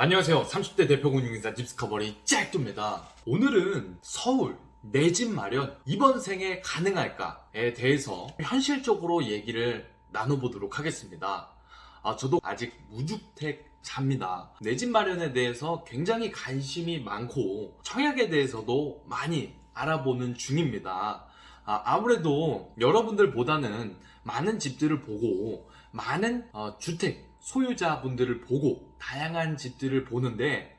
안녕하세요. 30대 대표 금융인사 딥스커버리 짤뚜입니다. 오늘은 서울 내 집 마련 이번 생에 가능할까에 대해서 현실적으로 얘기를 나눠보도록 하겠습니다. 아, 저도 아직 무주택자입니다. 내 집 마련에 대해서 굉장히 관심이 많고 청약에 대해서도 많이 알아보는 중입니다. 아, 아무래도 여러분들보다는 많은 집들을 보고 많은 어, 주택 소유자분들을 보고 다양한 집들을 보는데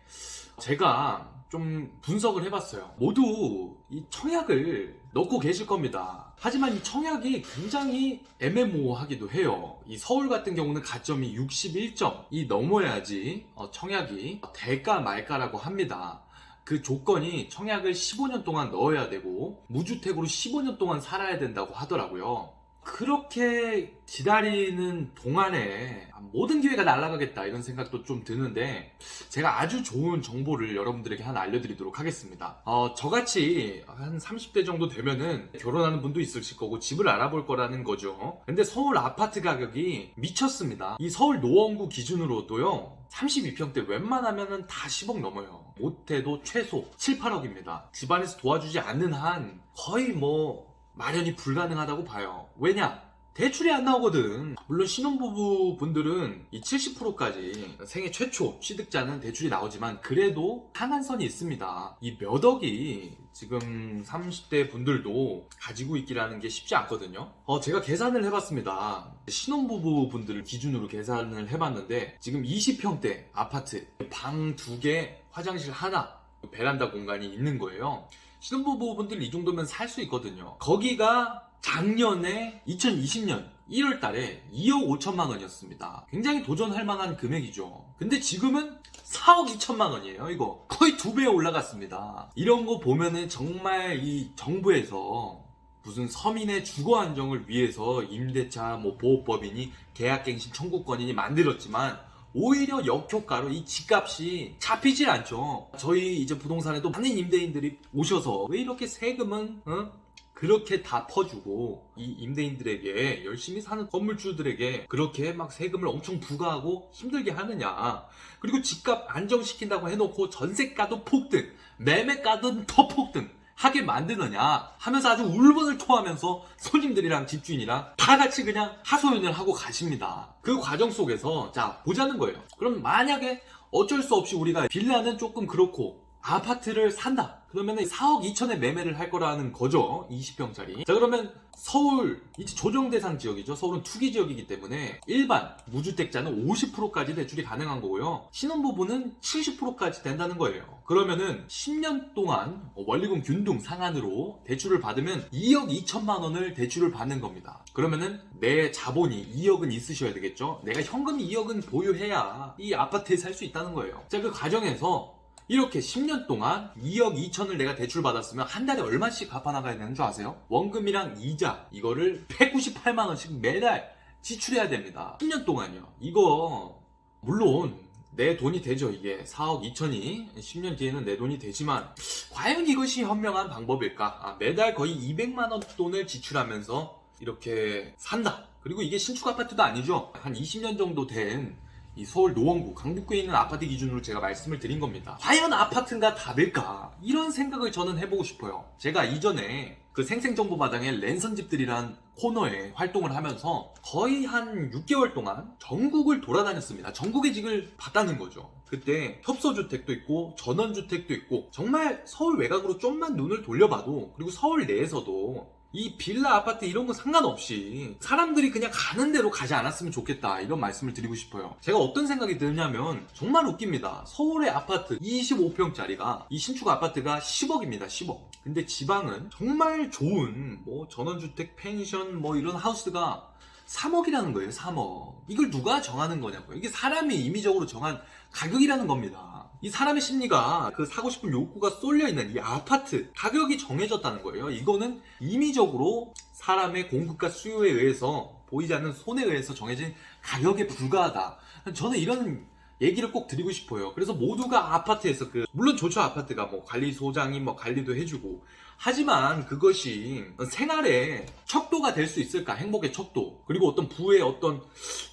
제가 좀 분석을 해봤어요. 모두 이 청약을 넣고 계실 겁니다. 하지만 이 청약이 굉장히 애매모호하기도 해요. 이 서울 같은 경우는 가점이 61점이 넘어야지 어, 청약이 될까 말까라고 합니다. 그 조건이 청약을 15년 동안 넣어야 되고 무주택으로 15년 동안 살아야 된다고 하더라고요. 그렇게 기다리는 동안에 모든 기회가 날아가겠다 이런 생각도 좀 드는데 제가 아주 좋은 정보를 여러분들에게 하나 알려드리도록 하겠습니다. 어, 저같이 한 30대 정도 되면은 결혼하는 분도 있으실 거고 집을 알아볼 거라는 거죠. 근데 서울 아파트 가격이 미쳤습니다. 이 서울 노원구 기준으로도요. 32평대 웬만하면은 다 10억 넘어요. 못해도 최소 7, 8억입니다. 집안에서 도와주지 않는 한 거의 뭐 마련이 불가능하다고 봐요. 왜냐? 대출이 안 나오거든. 물론 신혼부부 분들은 이 70%까지 생애 최초 취득자는 대출이 나오지만 그래도 상한선이 있습니다. 이 몇 억이 지금 30대 분들도 가지고 있기라는 게 쉽지 않거든요. 어, 제가 계산을 해봤습니다. 신혼부부 분들을 기준으로 계산을 해봤는데 지금 20평대 아파트 방 두 개, 화장실 하나, 베란다 공간이 있는 거예요. 신혼부부분들 이 정도면 살 수 있거든요. 거기가 작년에 2020년 1월 달에 2억 5천만 원이었습니다. 굉장히 도전할 만한 금액이죠. 근데 지금은 4억 2천만 원이에요, 이거. 거의 두 배 올라갔습니다. 이런 거 보면은 정말 이 정부에서 무슨 서민의 주거 안정을 위해서 임대차 뭐 보호법이니 계약갱신 청구권이니 만들었지만 오히려 역효과로 이 집값이 잡히질 않죠. 저희 이제 부동산에도 많은 임대인들이 오셔서 왜 이렇게 세금은 어? 그렇게 다 퍼주고 이 임대인들에게 열심히 사는 건물주들에게 그렇게 막 세금을 엄청 부과하고 힘들게 하느냐 그리고 집값 안정시킨다고 해놓고 전세가도 폭등 매매가도 더 폭등 하게 만드느냐 하면서 아주 울분을 토하면서 손님들이랑 집주인이랑 다 같이 그냥 하소연을 하고 가십니다. 그 과정 속에서 자 보자는 거예요. 그럼 만약에 어쩔 수 없이 우리가 빌라는 조금 그렇고 아파트를 산다. 그러면 4억 2천에 매매를 할 거라는 거죠. 20평짜리. 자, 그러면 서울, 이제 조정 대상 지역이죠. 서울은 투기 지역이기 때문에 일반 무주택자는 50%까지 대출이 가능한 거고요. 신혼부부는 70%까지 된다는 거예요. 그러면은 10년 동안 원리금 균등 상한으로 대출을 받으면 2억 2천만 원을 대출을 받는 겁니다. 그러면은 내 자본이 2억은 있으셔야 되겠죠. 내가 현금 2억은 보유해야 이 아파트에 살 수 있다는 거예요. 자, 그 과정에서 이렇게 10년 동안 2억 2천을 내가 대출 받았으면 한 달에 얼마씩 갚아 나가야 되는 줄 아세요? 원금이랑 이자 이거를 198만 원씩 매달 지출해야 됩니다. 10년 동안요. 이거 물론 내 돈이 되죠 이게 4억 2천이 10년 뒤에는 내 돈이 되지만 과연 이것이 현명한 방법일까? 아, 매달 거의 200만 원 돈을 지출하면서 이렇게 산다. 그리고 이게 신축 아파트도 아니죠. 한 20년 정도 된 이 서울 노원구 강북구에 있는 아파트 기준으로 제가 말씀을 드린 겁니다. 과연 아파트가 답일까? 이런 생각을 저는 해보고 싶어요. 제가 이전에 그 생생정보마당의 랜선집들이란 코너에 활동을 하면서 거의 한 6개월 동안 전국을 돌아다녔습니다. 전국의 집을 봤다는 거죠. 그때 협소주택도 있고 전원주택도 있고 정말 서울 외곽으로 좀만 눈을 돌려봐도 그리고 서울 내에서도 이 빌라 아파트 이런 거 상관없이 사람들이 그냥 가는 대로 가지 않았으면 좋겠다 이런 말씀을 드리고 싶어요. 제가 어떤 생각이 드냐면 정말 웃깁니다. 서울의 아파트 25평짜리가 이 신축 아파트가 10억입니다. 10억. 근데 지방은 정말 좋은 뭐 전원주택 펜션 뭐 이런 하우스가 3억이라는 거예요. 3억. 이걸 누가 정하는 거냐고요? 이게 사람이 임의적으로 정한 가격이라는 겁니다 이 사람의 심리가 그 사고 싶은 욕구가 쏠려 있는 이 아파트 가격이 정해졌다는 거예요. 이거는 임의적으로 사람의 공급과 수요에 의해서 보이지 않는 손에 의해서 정해진 가격에 불과하다. 저는 이런 얘기를 꼭 드리고 싶어요. 그래서 모두가 아파트에서 그 물론 좋죠 아파트가 뭐 관리소장이 뭐 관리도 해주고 하지만 그것이 생활의 척도가 될 수 있을까? 행복의 척도. 그리고 어떤 부의 어떤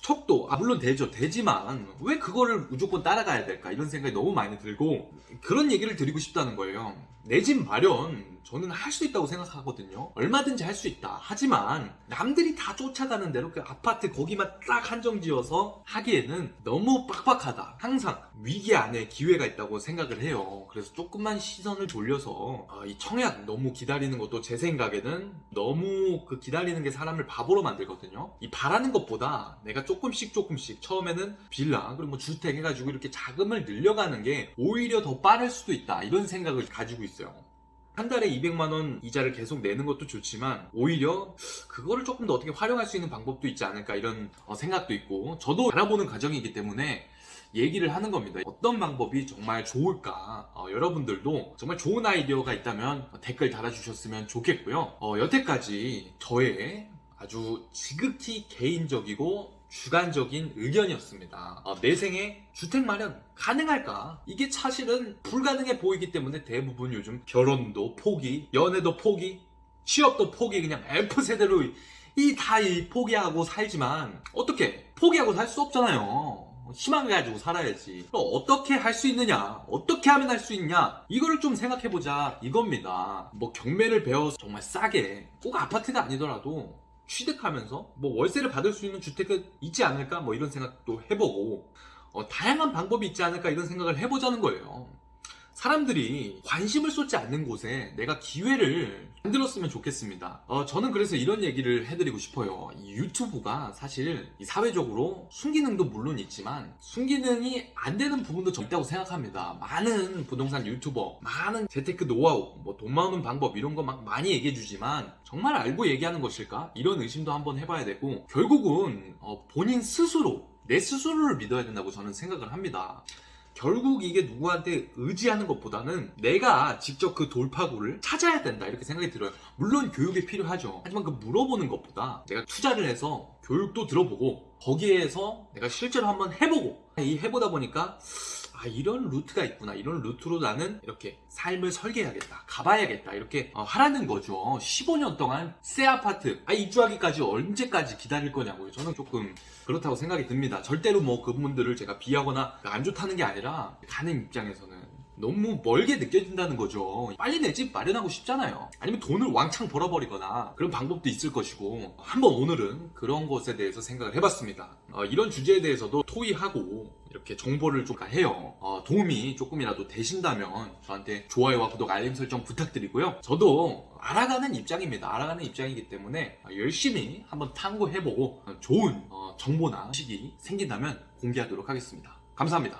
척도. 아 물론 되죠. 되지만 왜 그거를 무조건 따라가야 될까? 이런 생각이 너무 많이 들고 그런 얘기를 드리고 싶다는 거예요. 내 집 마련 저는 할 수 있다고 생각하거든요. 얼마든지 할 수 있다. 하지만 남들이 다 쫓아가는 대로 그 아파트 거기만 딱 한정지어서 하기에는 너무 빡빡하다. 항상 위기 안에 기회가 있다고 생각을 해요. 그래서 조금만 시선을 돌려서 아, 이 청약 너무 기다리는 것도 제 생각에는 너무 그 기다리는 게 사람을 바보로 만들거든요. 이 바라는 것보다 내가 조금씩 조금씩 처음에는 빌라 그리고 뭐 주택 해가지고 이렇게 자금을 늘려가는 게 오히려 더 빠를 수도 있다. 이런 생각을 가지고 있어요 한 달에 200만 원 이자를 계속 내는 것도 좋지만 오히려 그거를 조금 더 어떻게 활용할 수 있는 방법도 있지 않을까 이런 어, 생각도 있고 저도 알아보는 과정이기 때문에 얘기를 하는 겁니다. 어떤 방법이 정말 좋을까? 어, 여러분들도 정말 좋은 아이디어가 있다면 댓글 달아주셨으면 좋겠고요. 어, 여태까지 저의 아주 지극히 개인적이고 주관적인 의견이었습니다. 어, 내 생에 주택 마련 가능할까? 이게 사실은 불가능해 보이기 때문에 대부분 요즘 결혼도 포기, 연애도 포기, 취업도 포기, 그냥 F세대로 이다 이 포기하고 살지만 어떻게 포기하고 살 수 없잖아요. 희망을 가지고 살아야지. 어떻게 할 수 있느냐? 어떻게 하면 할 수 있냐? 이거를 좀 생각해보자 이겁니다. 뭐 경매를 배워서 정말 싸게 꼭 아파트가 아니더라도 취득하면서 뭐 월세를 받을 수 있는 주택은 있지 않을까? 뭐 이런 생각도 해보고 어, 다양한 방법이 있지 않을까 이런 생각을 해보자는 거예요. 사람들이 관심을 쏟지 않는 곳에 내가 기회를 만들었으면 좋겠습니다. 어, 저는 그래서 이런 얘기를 해드리고 싶어요. 이 유튜브가 사실 이 사회적으로 순기능도 물론 있지만 순기능이 안 되는 부분도 좀 있다고 생각합니다. 많은 부동산 유튜버, 많은 재테크 노하우, 뭐 돈 모으는 방법 이런 거 막 많이 얘기해 주지만 정말 알고 얘기하는 것일까? 이런 의심도 한번 해봐야 되고 결국은 어, 본인 스스로 내 스스로를 믿어야 된다고 저는 생각을 합니다. 결국 이게 누구한테 의지하는 것보다는 내가 직접 그 돌파구를 찾아야 된다 이렇게 생각이 들어요. 물론 교육이 필요하죠. 하지만 그 물어보는 것보다 내가 투자를 해서 교육도 들어보고 거기에서 내가 실제로 한번 해보고 이 해보다 보니까 아 이런 루트가 있구나. 이런 루트로 나는 이렇게 삶을 설계해야겠다 가봐야겠다 이렇게 어, 하라는 거죠. 15년 동안 새 아파트 아 입주하기까지 언제까지 기다릴 거냐고요. 저는 조금 그렇다고 생각이 듭니다. 절대로 뭐 그분들을 제가 비하거나 안 좋다는 게 아니라 가는 입장에서는 너무 멀게 느껴진다는 거죠. 빨리 내 집 마련하고 싶잖아요. 아니면 돈을 왕창 벌어버리거나 그런 방법도 있을 것이고 한번 오늘은 그런 것에 대해서 생각을 해봤습니다. 어, 이런 주제에 대해서도 토의하고 이렇게 정보를 좀 해요. 어, 도움이 조금이라도 되신다면 저한테 좋아요와 구독, 알림 설정 부탁드리고요. 저도 알아가는 입장입니다. 알아가는 입장이기 때문에 열심히 한번 탐구해보고 좋은 어, 정보나 지식이 생긴다면 공개하도록 하겠습니다. 감사합니다.